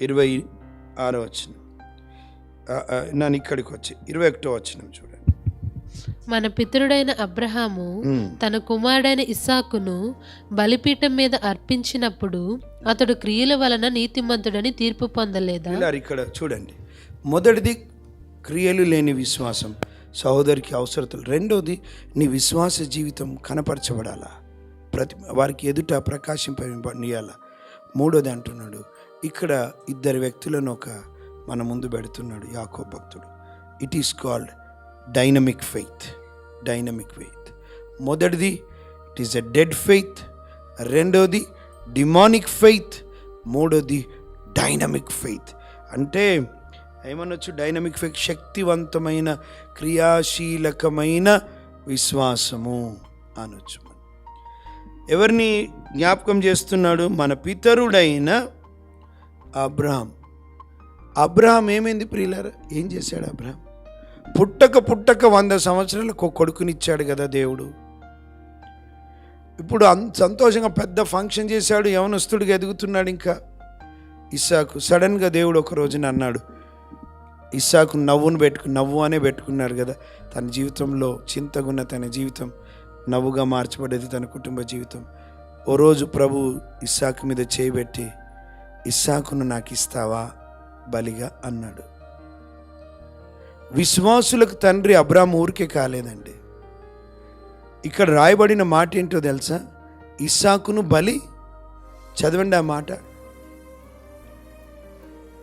ఇరవై ఆరో వచ్చిన నన్ను ఇక్కడికి వచ్చి ఇరవై ఒకటో వచ్చిన చూడండి. మన పితరుడైన అబ్రహాము. తన కుమారుడైన ఇస్సాకును బలిపీఠం మీద అర్పించినప్పుడు అతడు క్రియల వలన నీతిమంతుడని తీర్పు పొందలేదా? ఇక్కడ చూడండి. మొదటిది క్రియలు లేని విశ్వాసం. సహోదరికి అవసరతలు. రెండోది నీ విశ్వాస జీవితం కనపరచబడాలా? ప్రతి వారికి ఎదుట ప్రకాశింపనియాల మూడోది అంటున్నాడు ఇక్కడ ఇద్దరు వ్యక్తులను ఒక మన ముందు పెడుతున్నాడు యాకో భక్తుడు. It is called dynamic faith dynamic faith మొదటిది it is a dead faith రెండోది డిమానిక్ ఫెయిత్ మూడోది డైనమిక్ ఫెయిత్ అంటే ఏమనొచ్చు? డైనమిక్ ఫెయిత్ శక్తివంతమైన క్రియాశీలకమైన విశ్వాసము అనొచ్చు ఎవరిని జ్ఞాపకం చేస్తున్నాడు? మన పితరుడైన అబ్రహాం. అబ్రహాం ఏమైంది ప్రియులారా? ఏం చేశాడు అబ్రహాం? పుట్టక పుట్టక వంద సంవత్సరాలకు ఒక కొడుకునిచ్చాడు కదా దేవుడు. ఇప్పుడు అంత సంతోషంగా పెద్ద ఫంక్షన్ చేశాడు యవనస్తుడిగా ఎదుగుతున్నాడు ఇంకా. ఇస్సాకు సడన్గా దేవుడు ఒక రోజున అన్నాడు ఇస్సాకు నవ్వును పెట్టుకు నవ్వు అనే పెట్టుకున్నారు కదా. తన జీవితంలో చింతగున్న తన జీవితం నవ్వుగా మార్చబడేది తన కుటుంబ జీవితం. ఓ రోజు ప్రభు ఇస్సాకు మీద చేయబెట్టి ఇస్సాకును నాకు ఇస్తావా బలిగా అన్నాడు. విశ్వాసులకు తండ్రి అబ్రామ్ ఊరికే కాలేదండి. ఇక్కడ రాయబడిన మాట ఏంటో తెలుసా? ఇస్సాకును బలి చదవండి ఆ మాట.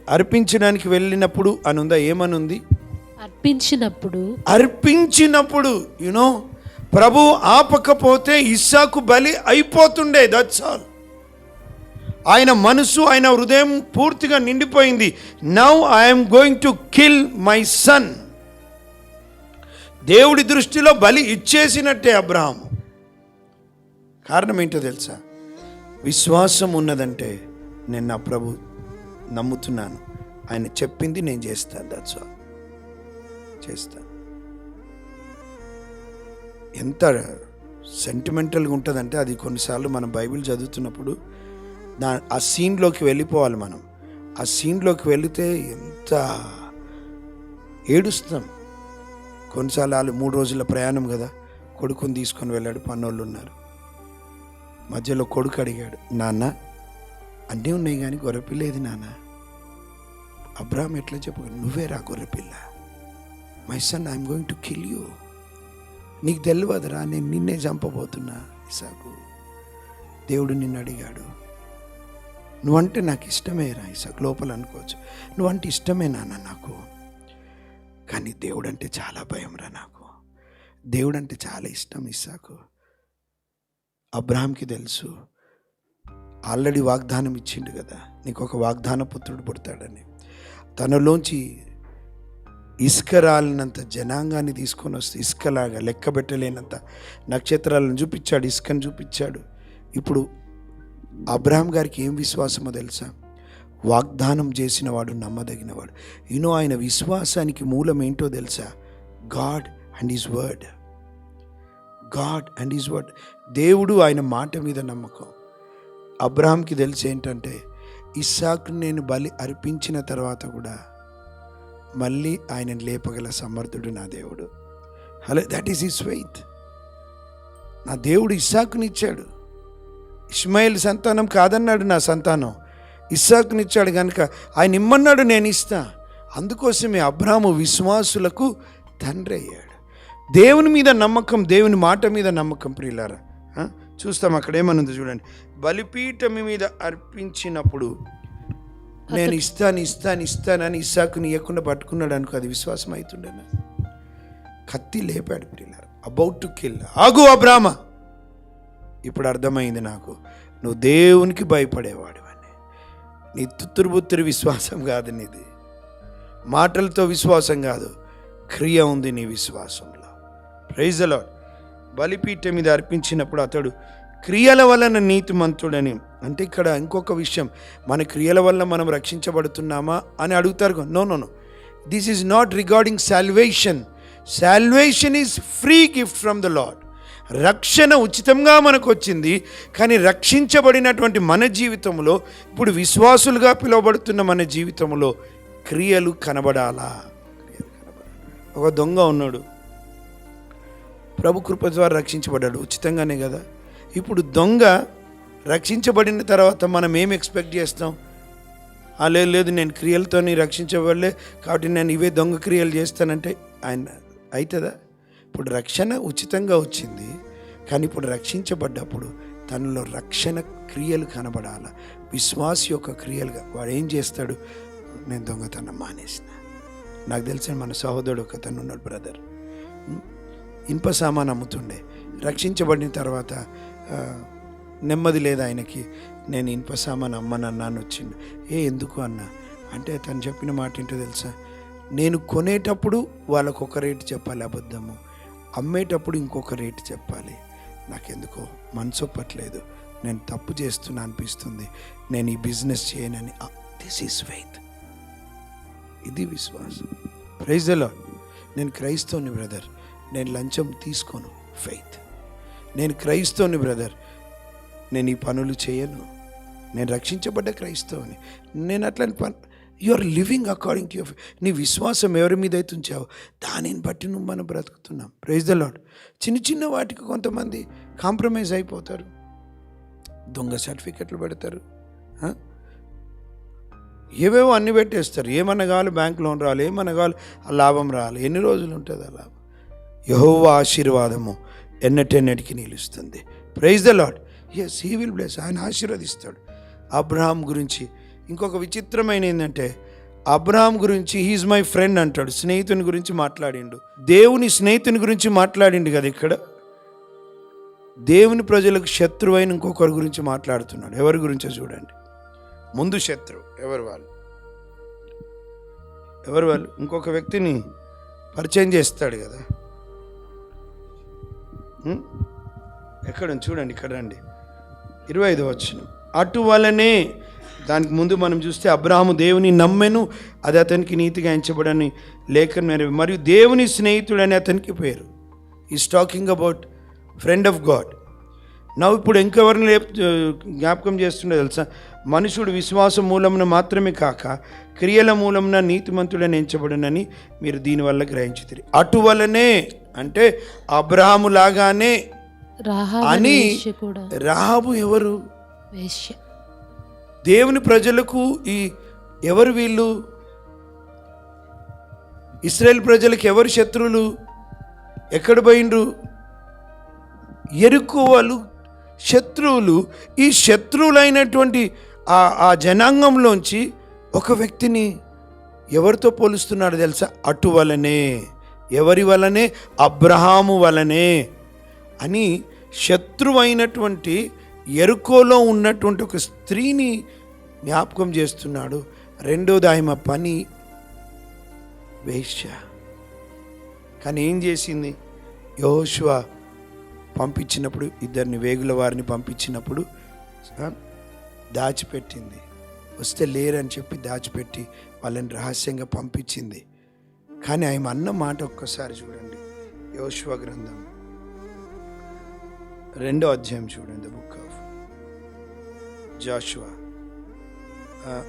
అర్పించడానికి వెళ్ళినప్పుడు అనుందా? ఏమనుంది? అర్పించినప్పుడు. అర్పించినప్పుడు యునో ప్రభు ఆపకపోతే ఇస్సాకు బలి అయిపోతుండే దట్స్ ఆల్ ఆయన మనసు ఆయన హృదయం పూర్తిగా నిండిపోయింది. Now I'm going to kill my son దేవుడి దృష్టిలో బలి ఇచ్చేసినట్టే అబ్రహాము. కారణం ఏంటో తెలుసా? విశ్వాసం ఉన్నదంటే నేను నా ప్రభు నమ్ముతున్నాను. ఆయన చెప్పింది నేను చేస్తాను. దట్స్ ఆల్ చేస్తాను ఎంత సెంటిమెంటల్గా ఉంటుందంటే అది కొన్నిసార్లు మనం బైబిల్ చదువుతున్నప్పుడు దా ఆ సీన్లోకి వెళ్ళిపోవాలి మనం. ఆ సీన్లోకి వెళితే ఎంత ఏడుస్తాం. కొన్నిసార్లు వాళ్ళు మూడు రోజుల ప్రయాణం కదా కొడుకుని తీసుకొని వెళ్ళాడు పన్నోళ్ళు ఉన్నారు. మధ్యలో కొడుకు అడిగాడు నాన్న అన్నీ ఉన్నాయి కానీ గొర్రెపిల్లేది నాన్న? అబ్రాహం ఎట్లా చెప్పు నువ్వే రా గొర్రెపిల్ల. My son I'm going to kill you నీకు తెలియదురా నేను నిన్నే చంపబోతున్నా ఇసాకు. దేవుడు నిన్ను అడిగాడు నువ్వంటే నాకు ఇష్టమే రా ఇసాక్ లోపల అనుకోవచ్చు. నువ్వంటే ఇష్టమే నాన్న నాకు. కానీ దేవుడు అంటే చాలా భయం రా నాకు. దేవుడు అంటే చాలా ఇష్టం ఇస్సాకు అబ్రాహాంకి తెలుసు. ఆల్రెడీ వాగ్దానం ఇచ్చిండు కదా. నీకు ఒక వాగ్దాన పుత్రుడు పుడతాడని. తనలోంచి ఇసుక రాలినంత జనాంగాన్ని తీసుకొని వస్తే ఇసుకలాగా లెక్క పెట్టలేనంత నక్షత్రాలను చూపించాడు ఇసుకను చూపించాడు. ఇప్పుడు అబ్రహాం గారికి ఏం విశ్వాసమో తెలుసా? వాగ్దానం చేసినవాడు నమ్మదగినవాడు. యూనో ఆయన విశ్వాసానికి మూలం ఏంటో తెలుసా? God and is word God and is word దేవుడు ఆయన మాట మీద నమ్మకం. అబ్రహాంకి తెలిసి ఏంటంటే ఇస్సాకు నేను బలి అర్పించిన తర్వాత కూడా మళ్ళీ ఆయన లేపగల సమర్థుడు నా దేవుడు. Hello that is is faith నా దేవుడు ఇస్సాకునిచ్చాడు. ఇస్మాయిల్ సంతానం కాదన్నాడు నా సంతానం. ఇస్సాకునిచ్చాడు కనుక ఆయన ఇమ్మన్నాడు నేను ఇస్తా. అందుకోసమే అబ్రాహము విశ్వాసులకు తండ్రి అయ్యాడు. దేవుని మీద నమ్మకం దేవుని మాట మీద నమ్మకం ప్రియులారా. చూస్తాం అక్కడ ఏమనుంది చూడండి. బలిపీఠం మీద అర్పించినప్పుడు నేను ఇస్తాను ఇస్తాను ఇస్తానని ఇస్సాకుని ఇవ్వకుండా పట్టుకున్నాడు అనుకో అది విశ్వాసం అవుతుండే కత్తి లేపాడు ప్రియులారా. అబౌట్ టు కిల్ ఆగు అబ్రామ! ఇప్పుడు అర్థమైంది నాకు. నువ్వు దేవునికి భయపడేవాడు అని. నీ తుత్తురుబుత్తురు విశ్వాసం కాదు నీది. మాటలతో విశ్వాసం కాదు. క్రియ ఉంది నీ విశ్వాసంలో. ప్రైజలో బలిపీఠం మీద అర్పించినప్పుడు అతడు క్రియల వలన నీతిమంతుడని. అంటే ఇక్కడ ఇంకొక విషయం. మన క్రియల వల్ల మనం రక్షించబడుతున్నామా అని అడుగుతారు no no no this is not regarding salvation salvation is free gift from the lord రక్షణ ఉచితంగా మనకు వచ్చింది కానీ రక్షించబడినటువంటి మన జీవితంలో ఇప్పుడు విశ్వాసులుగా పిలువబడుతున్న మన జీవితంలో క్రియలు కనబడాలా? ఒక దొంగ ఉన్నాడు. ప్రభు కృప ద్వారా రక్షించబడ్డాడు. ఉచితంగానే కదా? ఇప్పుడు దొంగ రక్షించబడిన తర్వాత మనం ఏం ఎక్స్పెక్ట్ చేస్తాం? "ఆ, లేదు లేదు నేను క్రియలతోని రక్షించబడలే. కాబట్టి నేను ఇవే దొంగ క్రియలు చేస్తానంటే ఆయన అవుతుందా? ఇప్పుడు రక్షణ ఉచితంగా వచ్చింది కానీ ఇప్పుడు రక్షించబడ్డప్పుడు తనలో రక్షణ క్రియలు కనబడాల? విశ్వాస యొక్క క్రియలుగా వాడు ఏం చేస్తాడు? నేను దొంగతనం మానేసిన. నాకు తెలిసిన మన సహోదరుడు ఒక తను ఉన్నాడు బ్రదర్. ఇనుప సామాన్ అమ్ముతుండే. రక్షించబడిన తర్వాత నెమ్మది లేదు ఆయనకి. నేను ఇనుప సామాన్ అమ్మనన్నాను వచ్చిండు. ఏ ఎందుకు అన్న? అంటే తను చెప్పిన మాట ఏంటో తెలుసా? నేను కొనేటప్పుడు వాళ్ళకు ఒక రేటు చెప్పాలి అబద్ధము. అమ్మేటప్పుడు ఇంకొక రేటు చెప్పాలి. నాకెందుకో మనసు ఒప్పట్లేదు. నేను తప్పు చేస్తున్నా అనిపిస్తుంది. నేను ఈ బిజినెస్ చేయనని. This is faith. ఇది విశ్వాసం. ప్రైజ్ అలా నేను క్రైస్తవుని బ్రదర్. నేను లంచం తీసుకోను. ఫెయిత్ నేను క్రైస్తవుని బ్రదర్. నేను ఈ పనులు చేయను. నేను రక్షించబడ్డ క్రైస్తవుని. నేను అట్లాంటి పని you are living according to your నీ విశ్వాసం ఎవరి మీద అయితే ఉంచావో దానిని బట్టి నువ్వు మనం బ్రతుకుతున్నాం. ప్రైజ్ ద లాడ్ చిన్న చిన్న వాటికి కొంతమంది కాంప్రమైజ్ అయిపోతారు. దొంగ సర్టిఫికెట్లు పెడతారు. ఏవేవో అన్ని పెట్టేస్తారు. ఏమన్నా కావాలి బ్యాంక్ లోన్ రావాలి ఏమన్నా కావాలి ఆ లాభం రావాలి ఎన్ని రోజులు ఉంటుంది ఆ లాభం? యహోవ ఆశీర్వాదము ఎన్నటెన్నటికి నిలుస్తుంది. Praise the lord as he will bless ఆయన ఆశీర్వదిస్తాడు. అబ్రహాం గురించి ఇంకొక విచిత్రమైన ఏంటంటే అబ్రహాం గురించి హీజ్ మై ఫ్రెండ్ అంటాడు. స్నేహితుని గురించి మాట్లాడిండు. దేవుని స్నేహితుని గురించి మాట్లాడిండు కదా ఇక్కడ? దేవుని ప్రజలకు శత్రువైన ఇంకొకరి గురించి మాట్లాడుతున్నాడు. ఎవరి గురించో చూడండి. ముందు శత్రువు ఎవరు వాళ్ళు? ఎవరు వాళ్ళు? ఇంకొక వ్యక్తిని పరిచయం చేస్తాడు కదా. ఎక్కడ? చూడండి ఇక్కడ రండి. ఇరవై ఐదు వచ్చిన అటు వలనే దానికి ముందు మనం చూస్తే అబ్రాహము దేవుని నమ్మెను అది అతనికి నీతిగా ఎంచబడని లేఖనం నెరవే- మరియు దేవుని స్నేహితుడని అతనికి పేరు. Is talking about friend of God నా ఇప్పుడు ఇంకెవరిని లేపు జ్ఞాపకం చేస్తుండే తెలుసా? మనుషుడు విశ్వాసం మూలమున మాత్రమే కాక క్రియల మూలమున నీతిమంతుడని ఎంచబడునని మీరు దీనివల్ల గ్రహించుతారు అటువలనే అంటే అబ్రహాము లాగానే అని రాహాబు ఎవరు? వేశ్య. దేవుని ప్రజలకు ఈ ఎవరు వీళ్ళు? ఇస్రాయేల్ ప్రజలకు ఎవరు శత్రువులు? ఎక్కడ పోయిండ్రు? ఎరుకు వాళ్ళు శత్రువులు. ఈ శత్రువులైనటువంటి ఆ ఆ జనాంగంలోంచి ఒక వ్యక్తిని ఎవరితో పోలుస్తున్నాడు తెలుసా? అటు వలనే ఎవరి వలనే? అబ్రహాము వలనే అని శత్రువైనటువంటి ఎరుకోలో ఉన్నటువంటి ఒక స్త్రీని జ్ఞాపకం చేస్తున్నాడు. రెండోది ఆమె పని వేశ్య. కానీ ఏం చేసింది? యోశువ పంపించినప్పుడు ఇద్దరిని వేగుల వారిని పంపించినప్పుడు దాచిపెట్టింది. వస్తే లేరని చెప్పి దాచిపెట్టి వాళ్ళని రహస్యంగా పంపించింది. కానీ ఆమె అన్న మాట ఒక్కసారి చూడండి. యోశువ గ్రంథం. రెండో అధ్యాయం చూడండి బుక్ ఆఫ్ జాషువా.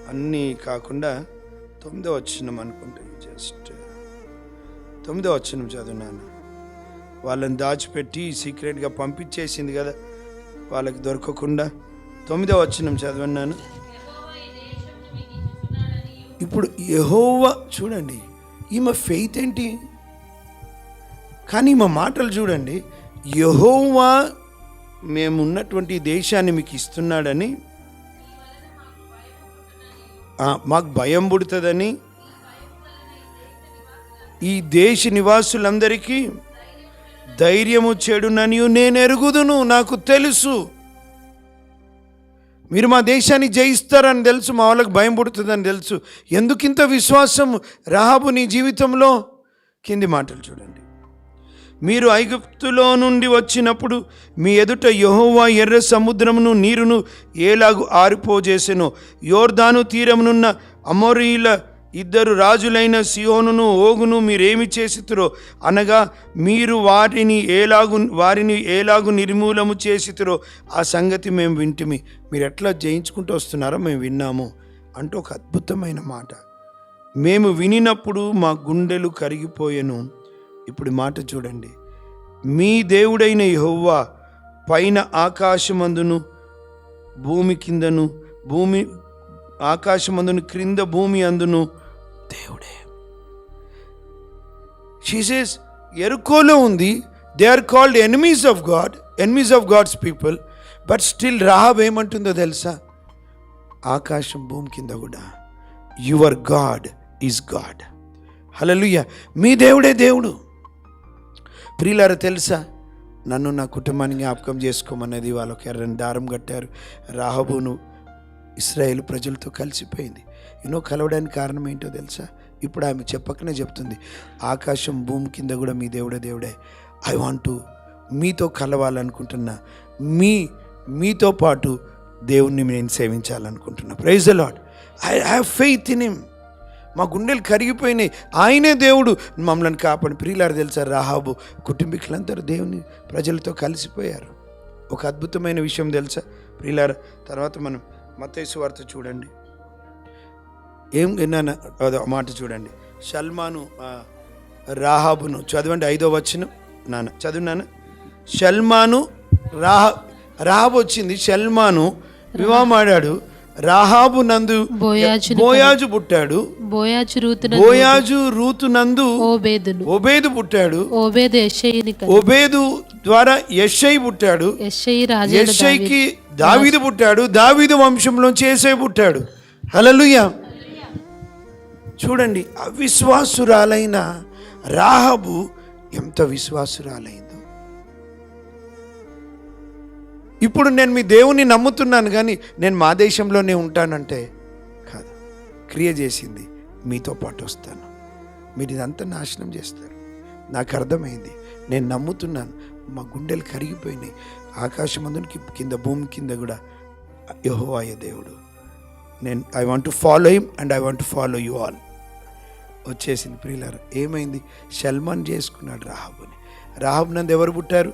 అన్నీ కాకుండా తొమ్మిదో వచ్చినం అనుకుంటే జస్ట్ తొమ్మిదో వచ్చినం చదివినాను వాళ్ళని దాచిపెట్టి సీక్రెట్గా పంపించేసింది కదా వాళ్ళకి దొరకకుండా తొమ్మిదో వచ్చినం చదివినాను ఇప్పుడు యహోవా చూడండి ఈమె ఫెయిత్ ఏంటి? కానీ మా మాటలు చూడండి యహోవా మేమున్నటువంటి ఉన్నటువంటి దేశాన్ని మీకు ఇస్తున్నాడని మాకు భయం పుడుతుందని ఈ దేశ నివాసులందరికీ ధైర్యము చెడునని నేను ఎరుగుదును నాకు తెలుసు. మీరు మా దేశాన్ని జయిస్తారని తెలుసు మా వాళ్ళకి భయం పుడుతుందని తెలుసు. ఎందుకింత విశ్వాసం రాహాబు నీ జీవితంలో కింది మాటలు చూడండి. మీరు ఐగుప్తులో నుండి వచ్చినప్పుడు మీ ఎదుట యహోవా ఎర్ర సముద్రమును నీరును ఏలాగు ఆరిపోజేసెను. యోర్దాను తీరమునున్న అమోరీల ఇద్దరు రాజులైన సియోనును ఓగును మీరేమి చేసితురో అనగా మీరు వారిని ఏలాగు వారిని ఏలాగు నిర్మూలము చేసితురో ఆ సంగతి మేము వింటిమి. మీరు ఎట్లా జయించుకుంటూ వస్తున్నారో మేము విన్నాము అంటూ ఒక అద్భుతమైన మాట. మేము వినినప్పుడు మా గుండెలు కరిగిపోయెను. ఇప్పుడు మాట చూడండి. మీ దేవుడైన యహోవా పైన ఆకాశమందును భూమి కిందను భూమి ఆకాశమందును క్రింద భూమి అందును దేవుడే. షీసేస్ ఎరుకోలో ఉంది. They are called enemies of God enemies of God's people but still Rahab ఏమంటుందో తెలుసా? ఆకాశం భూమి కింద కూడా. Your God is God hallelujah మీ దేవుడే దేవుడు. ప్రియులారు తెలుసా? నన్ను నా కుటుంబాన్ని జ్ఞాపకం చేసుకోమన్నది వాళ్ళకి ఎర్రని దారం కట్టారు. రాహబును ఇస్రాయేల్ ప్రజలతో కలిసిపోయింది. ఎన్నో కలవడానికి కారణం ఏంటో తెలుసా? ఇప్పుడు ఆమె చెప్పకనే చెప్తుంది. ఆకాశం భూమి కింద కూడా మీ దేవుడే దేవుడే. ఐ వాంట్ టు మీతో కలవాలనుకుంటున్నా మీ మీతో పాటు దేవుణ్ణి నేను సేవించాలనుకుంటున్నా. Praise the lord I have faith in him మా గుండెలు కరిగిపోయినాయి. ఆయనే దేవుడు. మమ్మల్ని కాపాడు. ప్రియులారు తెలుసా రాహాబు? కుటుంబీకులందరూ దేవుని ప్రజలతో కలిసిపోయారు. ఒక అద్భుతమైన విషయం తెలుసా? ప్రియులారు తర్వాత మనం మతేసు వార్త చూడండి. ఏం విన్నాను? అదో మాట చూడండి. షల్మాను రాహాబును. చదవండి ఐదో వచ్చిన నాన్న చదివినాను షల్మాను రాహ రాహాబు వచ్చింది. శల్మాను వివాహం ఆడాడు. రాహాబు నందు బోయాజు పుట్టాడు. బోయాజు రూతున బోయాజు రూతు నందు ఓబేదును. ఒబేదు పుట్టాడు. ఓబేదు యెషయిని కదా. ఒబేదు ద్వారా యెషై పుట్టాడు. యెషయి రాజు యెషైకి దావీదు పుట్టాడు. దావీదు వంశంలో చేసే పుట్టాడు. హల్లెలూయా. చూడండి అవిశ్వాసురాలైన రాహబు ఎంత విశ్వాసురాలైందో. ఇప్పుడు నేను మీ దేవుని నమ్ముతున్నాను కానీ నేను మా దేశంలోనే ఉంటానంటే కాదు. క్రియ చేసింది మీతో పాటు వస్తాను. మీరు ఇదంతా నాశనం చేస్తారు. నాకు అర్థమైంది. నేను నమ్ముతున్నాను. మా గుండెలు కరిగిపోయినాయి. ఆకాశం అందునికి కింద భూమి కింద కూడా యహోవాయ దేవుడు. నేను I want to follow him and I want to follow you all వచ్చేసింది ప్రియులారా ఏమైంది? సల్మాన్ చేసుకున్నాడు రాహాబుని. రాహబు నందు ఎవరు పుట్టారు?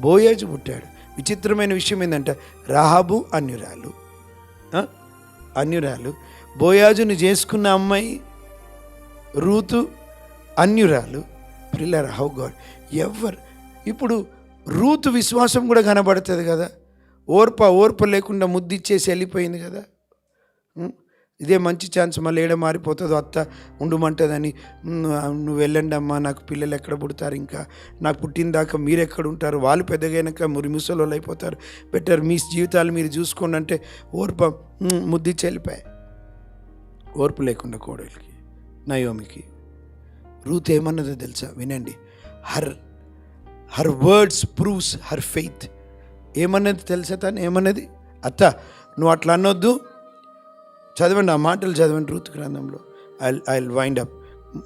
బోయేజ్ పుట్టాడు. విచిత్రమైన విషయం ఏంటంటే రాహాబు అన్యురాలు. అన్యురాలు. బోయాజుని చేసుకున్న అమ్మాయి రూతు అన్యురాలు. పిల్లర్ హౌ గాడ్ ఎవరు? ఇప్పుడు రూతు విశ్వాసం కూడా కనబడుతుంది కదా. ఓర్ప ఓర్ప లేకుండా ముద్దిచ్చేసి వెళ్ళిపోయింది కదా. ఇదే మంచి ఛాన్స్ మళ్ళీ ఏడ మారిపోతుందో అత్త ఉండమంటుందని. నువ్వు వెళ్ళండి అమ్మా నాకు పిల్లలు ఎక్కడ పుడతారు ఇంకా? నాకు పుట్టిన దాకా మీరు ఎక్కడ ఉంటారు? వాళ్ళు పెద్దగైనాక మురి ముసలోళ్ళు అయిపోతారు. బెటర్ మీ జీవితాలు మీరు చూసుకోండి అంటే ఓర్ప ముద్ది చెల్లిపాయి. ఓర్పు లేకుండా కోడలికి నయోమికి. రూత్ ఏమన్నదో తెలుసా? వినండి. Her her words proves her faith. ఏమన్నది తెలుసా తను? ఏమన్నది? అత్త నువ్వు అట్లా అనొద్దు. చదవండి ఆ మాటలు చదవండి రూత్ గ్రంథంలో. ఐ ఐ వైండ్ అప్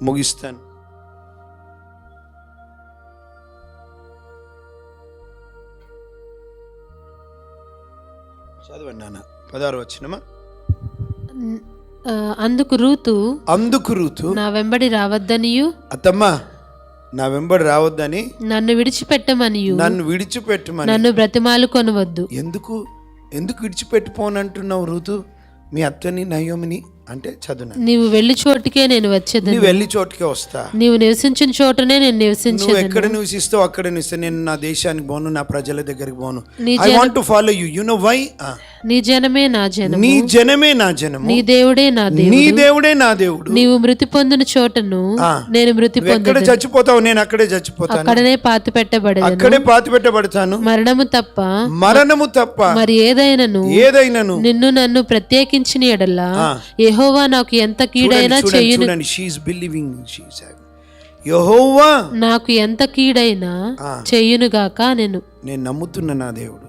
ముగిస్తాను. చదవండి నాన్న. పదహారు వచ్చినమా అందుకు రూతు అందుకు రూతు నా వెంబడి రావద్దనియు అత్తమ్మ నా వెంబడి రావద్దని నన్ను విడిచిపెట్టమనియు నన్ను విడిచిపెట్టమని. నన్ను బ్రతిమాలు కొనవద్దు. ఎందుకు? ఎందుకు విడిచిపెట్టుకోనంటున్నావు ఋతు మీ అత్తని నయోమిని అంటే చదువు నీవు వెళ్ళి చోటికే నేను వచ్చేదని నువ్వు వెళ్ళి చోటుకే వస్తా. నీవు నివసించిన చోటనే నేను నివసించే నువ్వు ఎక్కడ నివసిస్తావు అక్కడ నివసిస్తా నేను నా దేశానికి పోను నా ప్రజల దగ్గరికి పోను. I want to follow you you know why నీ జనమే నా జనం నీ జనమే నా జనము. నీ దేవుడే నా దేవుడు నీ దేవుడే. నా దేవుడు. నీవు మృతి పొందిన చోటను. నేను మృతి ఎక్కడ చచ్చిపోతావు నేను అక్కడే చచ్చిపోతాను. అక్కడనే పాతి పెట్టబడేదను. అక్కడే పాతి పెట్టబడతాను. మరణము తప్ప మరణము తప్ప మరి ఏదైనను ఏదైనాను నిన్ను నన్ను ప్రత్యేకించిన ఎడలా యెహోవా నాకు ఎంత కీడైనా బిలీవింగ్ షీఈస్ యెహోవా నాకు ఎంత కీడైనా ఆ. చెయ్యునుగాక నేను. నేను నమ్ముతున్న నా దేవుడు.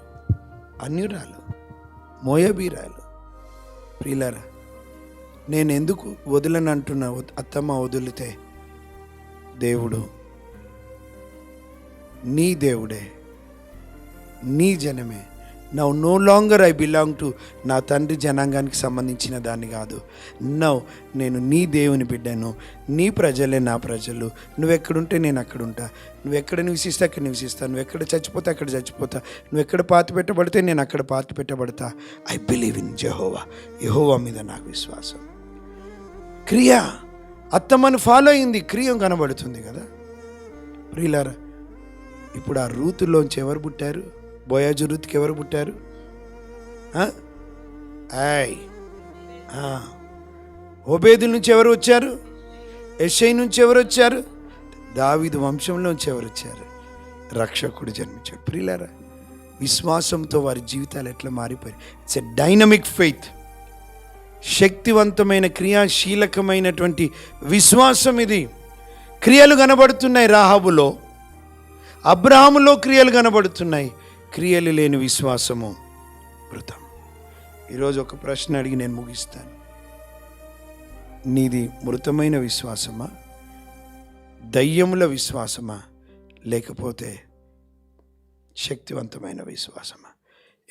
అన్యురాలు. మోయబీరాలు. ప్రియులరా నేను ఎందుకు వదలని అత్తమ్మ వదిలితే దేవుడు నీ దేవుడే నీ జనమే. Now no longer I belong to నా తండ్రి జనాంగానికి సంబంధించిన దాన్ని కాదు. నౌ నేను నీ దేవుని బిడ్డను నీ ప్రజలే నా ప్రజలు. నువ్వు ఎక్కడుంటే నేను అక్కడ ఉంటా నువ్వు ఎక్కడ నివసిస్తే అక్కడ నివసిస్తా. నువ్వు ఎక్కడ చచ్చిపోతే అక్కడ చచ్చిపోతా. నువ్వు ఎక్కడ పాతి పెట్టబడితే నేను అక్కడ పాతి పెట్టబడతా. ఐ బిలీవ్ ఇన్ జెహోవా యహోవా మీద నాకు విశ్వాసం. క్రియ అత్తమ్మను ఫాలో అయింది. క్రియం కనబడుతుంది కదా. ప్రియులారా ఇప్పుడు ఆ రూతుల్లోంచి ఎవరు పుట్టారు? బోయాజు రూత్కి ఎవరు పుట్టారు? ఆ? ఆయ్ ఓబేదు నుంచి ఎవరు వచ్చారు? ఎస్ఐ నుంచి ఎవరు వచ్చారు? దావిదు వంశంలోంచి ఎవరు వచ్చారు? రక్షకుడు జన్మించాడు. ప్రియులారా విశ్వాసంతో వారి జీవితాలు ఎట్లా మారిపోయాయి? ఇట్స్ ఎ డైనమిక్ ఫెయిత్ శక్తివంతమైన క్రియాశీలకమైనటువంటి విశ్వాసం ఇది. క్రియలు కనబడుతున్నాయి రాహాబులో. అబ్రహాములో క్రియలు కనబడుతున్నాయి. క్రియలు లేని విశ్వాసము మృతం ఈరోజు ఒక ప్రశ్న అడిగి నేను ముగిస్తాను. నీది మృతమైన విశ్వాసమా? దయ్యముల విశ్వాసమా? లేకపోతే శక్తివంతమైన విశ్వాసమా?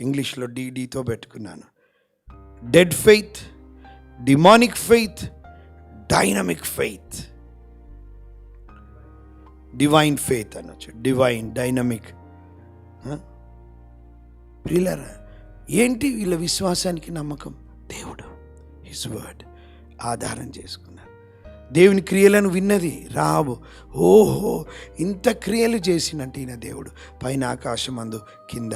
ఇంగ్లీష్లో డీడీతో పెట్టుకున్నాను. Dead faith demonic faith dynamic faith divine faith అనొచ్చు. డివైన్ డైనమిక్ ప్రియులరా ఏంటి వీళ్ళ విశ్వాసానికి నమ్మకం? దేవుడు హిజ్ వర్డ్ ఆధారం చేసుకున్నారు. దేవుని క్రియలను విన్నది రాబు ఓహో ఇంత క్రియలు చేసినట్టు ఈయన దేవుడు. పైన ఆకాశం అందు కింద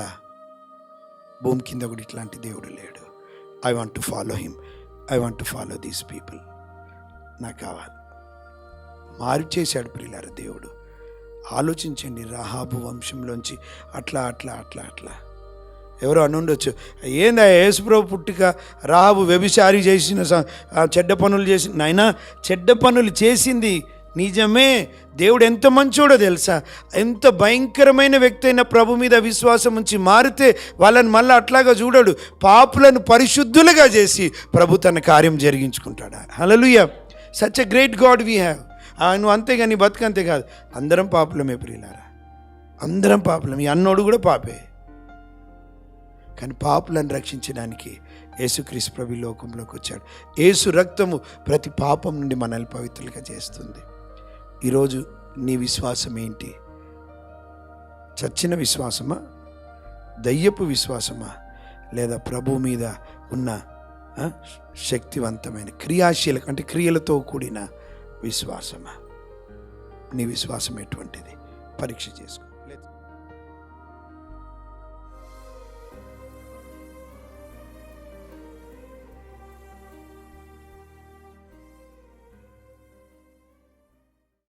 భూమి కింద కూడా ఇట్లాంటి దేవుడు లేడు. I want to follow him I want to follow these people నాకు కావాలి. మారు చేశాడు ప్రియులారు దేవుడు. ఆలోచించండి రాహాబు వంశంలోంచి అట్లా అట్లా అట్లా అట్లా. ఎవరో అనుండొచ్చు. ఏందా యేసుప్రభు పుట్టిక? రాహబు వ్యభిచారి చేసిన స- చెడ్డ పనులు చేసి నాయనా చెడ్డ పనులు చేసింది నిజమే. దేవుడు ఎంత మంచోడో తెలుసా? ఎంత భయంకరమైన వ్యక్తి అయిన ప్రభు మీద విశ్వాసం ఉంచి మారితే వాళ్ళని మళ్ళీ అట్లాగా చూడడు. పాపులను పరిశుద్ధులుగా చేసి ప్రభు తన కార్యం జరిగించుకుంటాడా? Hallelujah such a great God we have. నువ్వు అంతేగాని బతుకంతే కాదు. అందరం పాపులమే ప్రియులారా. అందరం పాపులం ఈ అన్నోడు కూడా పాపే. కానీ పాపులను రక్షించడానికి యేసుక్రీస్తు ప్రభు లోకంలోకి వచ్చాడు. యేసు రక్తము ప్రతి పాపం నుండి మనల్ని పవిత్రులుగా చేస్తుంది. ఈరోజు నీ విశ్వాసం ఏంటి? చచ్చిన విశ్వాసమా? దయ్యపు విశ్వాసమా? లేదా ప్రభు మీద ఉన్న శక్తివంతమైన క్రియాశీలక అంటే క్రియలతో కూడిన విశ్వాసమా? నీ విశ్వాసం ఎటువంటిది? పరీక్ష చేసుకో.